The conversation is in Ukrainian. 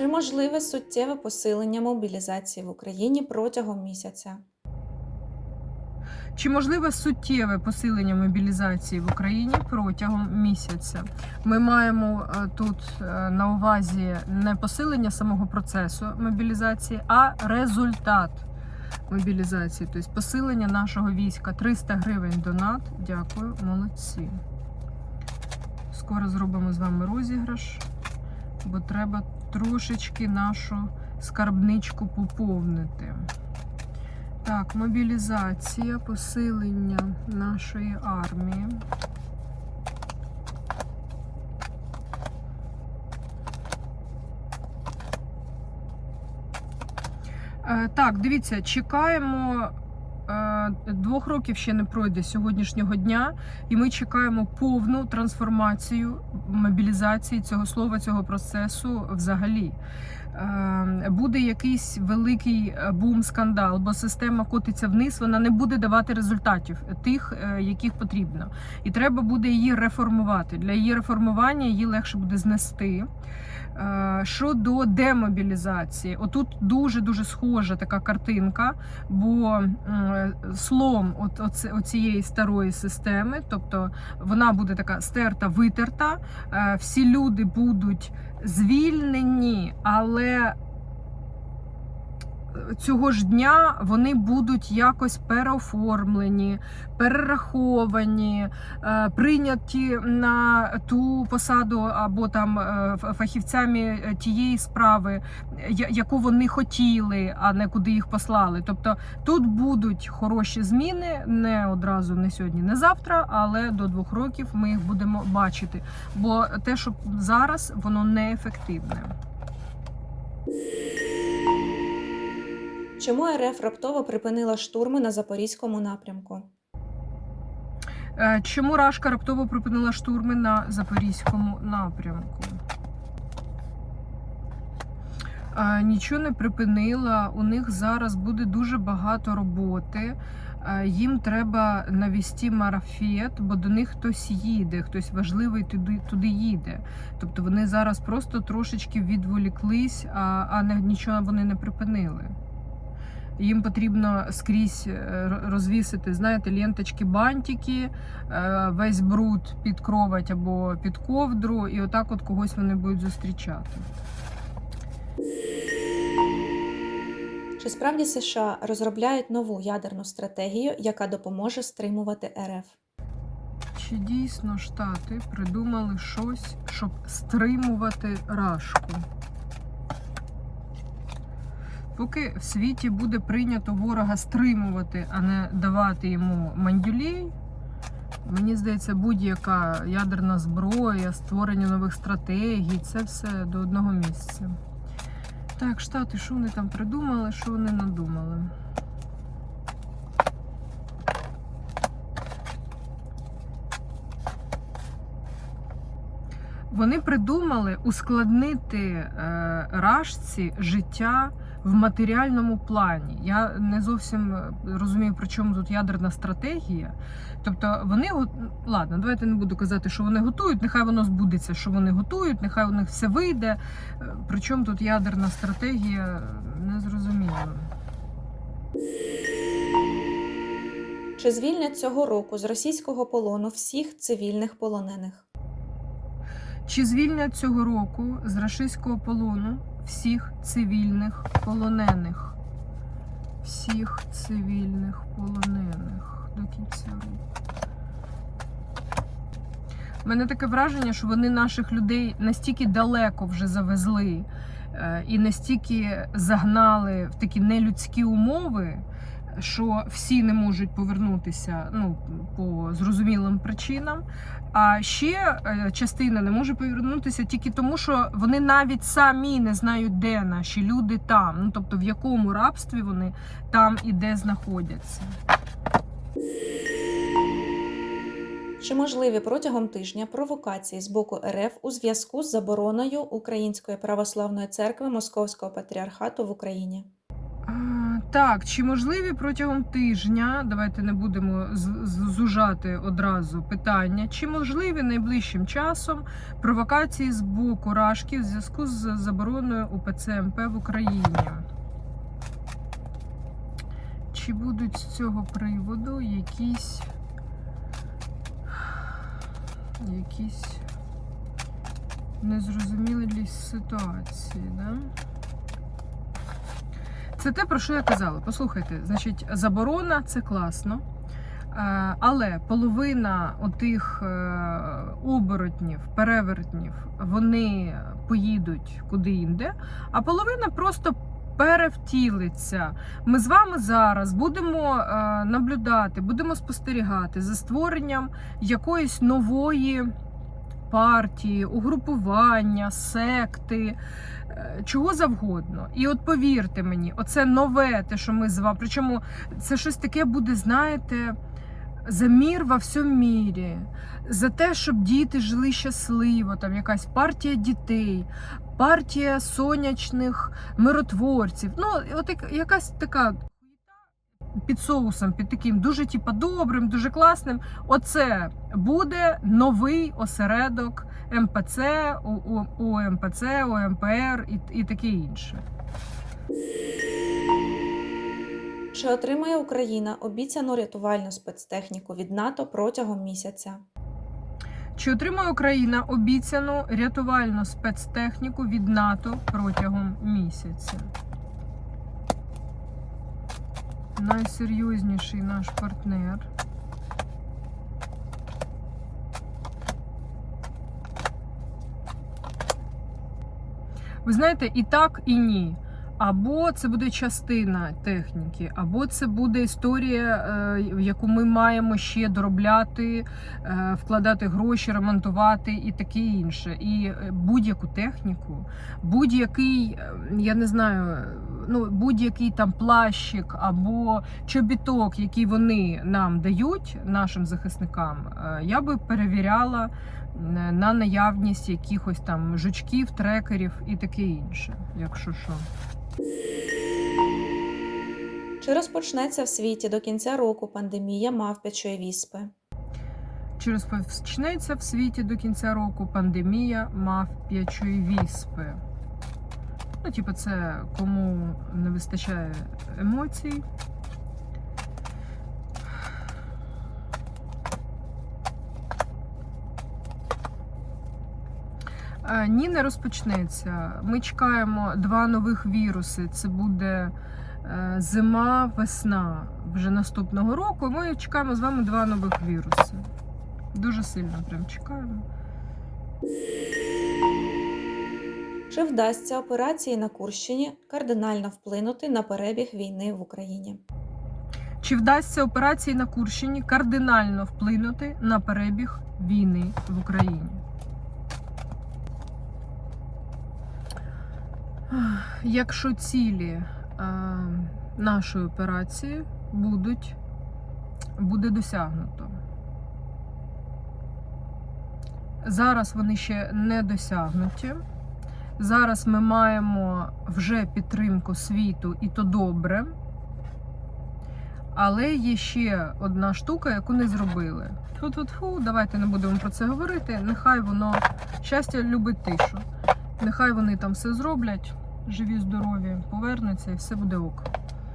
Чи можливе суттєве посилення мобілізації в Україні протягом місяця? Чи можливе суттєве посилення мобілізації в Україні протягом місяця? Ми маємо е, тут е, на увазі не посилення самого процесу мобілізації, а результат мобілізації, тобто посилення нашого війська. 300 гривень донат. Дякую, молодці. Скоро зробимо з вами розіграш, бо треба трошечки нашу скарбничку поповнити. Так, мобілізація, посилення нашої армії. Е, Так, дивіться, чекаємо. Е, Двох років ще не пройде сьогоднішнього дня, і ми чекаємо повну трансформацію мобілізації цього слова, цього процесу взагалі. Е, Буде якийсь великий е, бум-скандал, бо система котиться вниз, вона не буде давати результатів тих, е, яких потрібно. І треба буде її реформувати. Для її реформування її легше буде знести. Е, Щодо демобілізації, отут дуже дуже схожа така картинка, бо слом от, оце- оцієї старої системи, тобто вона буде така стерта, витерта, е, всі люди будуть звільнені, але цього ж дня вони будуть якось переоформлені, перераховані, е, прийняті на ту посаду або там е, фахівцями тієї справи, яку вони хотіли, а не куди їх послали. Тобто тут будуть хороші зміни не одразу, не сьогодні, не завтра, але до двох років ми їх будемо бачити. Бо те, що зараз, воно неефективне. Чому РФ раптово припинила штурми на запорізькому напрямку? Е, Чому Рашка раптово припинила штурми на запорізькому напрямку? Е, Нічого не припинила. У них зараз буде дуже багато роботи. Е, Їм треба навести марафет, бо до них хтось їде, хтось важливий туди, туди їде. Тобто вони зараз просто трошечки відволіклись, а, а нічого вони не припинили. Їм потрібно скрізь е, розвісити, знаєте, ленточки, бантики, е, весь бруд під кровать або під ковдру, і отак от когось вони будуть зустрічати. Чи справді США розробляють нову ядерну стратегію, яка допоможе стримувати РФ? Чи дійсно Штати придумали щось, щоб стримувати рашку? Поки в світі буде прийнято ворога стримувати, а не давати йому мандюлей, мені здається, будь-яка ядерна зброя, створення нових стратегій це все до одного місця. Так, Штати, що вони там придумали, що вони надумали? Вони придумали ускладнити е, рашці життя в матеріальному плані. Я не зовсім е, розумію, при чому тут ядерна стратегія. Тобто вони ладно, давайте не буду казати, що вони готують. Нехай воно збудеться, що вони готують, нехай у них все вийде. Е, При чому тут ядерна стратегія, не зрозуміло. Чи звільнять цього року з російського полону всіх цивільних полонених? Чи звільнять цього року з рашистського полону всіх цивільних полонених? Всіх цивільних полонених до кінця року. У мене таке враження, що вони наших людей настільки далеко вже завезли е, і настільки загнали в такі нелюдські умови, що всі не можуть повернутися ну, по зрозумілим причинам. А ще е, частина не може повернутися тільки тому, що вони навіть самі не знають, де наші люди там. Ну тобто в якому рабстві вони там і де знаходяться. Чи можливі протягом тижня провокації з боку РФ у зв'язку з забороною Української православної церкви Московського патріархату в Україні? Так, чи можливі протягом тижня, давайте не будемо зужати одразу питання, чи можливі найближчим часом провокації з боку Рашки в зв'язку з забороною УПЦ МП в Україні? Чи будуть з цього приводу якісь якісь незрозумілі ситуації, да? Це те, про що я казала. Послухайте, значить, заборона це класно. Е, Але половина отих е, оборотнів, перевертнів, вони поїдуть куди інде, а половина просто перевтілиться. Ми з вами зараз будемо е, наблюдати, будемо спостерігати за створенням якоїсь нової партії, угрупування, секти, чого завгодно. І от повірте мені, оце нове, те, що ми з вами. Причому це щось таке буде, знаєте, за мір во всьому мірі, за те, щоб діти жили щасливо, там якась партія дітей, партія сонячних миротворців. Ну, от якась така. Під соусом, під таким дуже типа добрим, дуже класним. Оце буде новий осередок МПЦ, УМПЦ, УМПР і, і таке інше. Чи отримає Україна обіцяну рятувальну спецтехніку від НАТО протягом місяця? Чи отримає Україна обіцяну рятувальну спецтехніку від НАТО протягом місяця? Найсерйозніший наш партнер. Ви знаєте, і так, і ні. Або це буде частина техніки, або це буде історія, е, в яку ми маємо ще доробляти, е, вкладати гроші, ремонтувати і таке інше. І е, будь-яку техніку, будь-який, я не знаю, ну будь-який там плащик або чобіток, який вони нам дають, нашим захисникам, е, я би перевіряла на наявність якихось там жучків, трекерів і таке інше, якщо що. Чи розпочнеться в світі до кінця року пандемія мавпячої віспи? Чи розпочнеться в світі до кінця року пандемія мавп'ячої віспи? Ну, типу, це кому не вистачає емоцій. Е, Ні, не розпочнеться. Ми чекаємо два нових віруси. Це буде е, зима, весна вже наступного року. Ми чекаємо з вами два нових віруси. Дуже сильно прям чекаємо. Чи вдасться операції на Курщині кардинально вплинути на перебіг війни в Україні? Чи вдасться операції на Курщині кардинально вплинути на перебіг війни в Україні? Якщо цілі е, нашої операції будуть, буде досягнуто. Зараз вони ще не досягнуті. Зараз ми маємо вже підтримку світу, і то добре. Але є ще одна штука, яку не зробили. Фу-фу-фу, давайте не будемо про це говорити. Нехай воно щастя любить тишу. Нехай вони там все зроблять, живі, здорові, повернуться і все буде ок.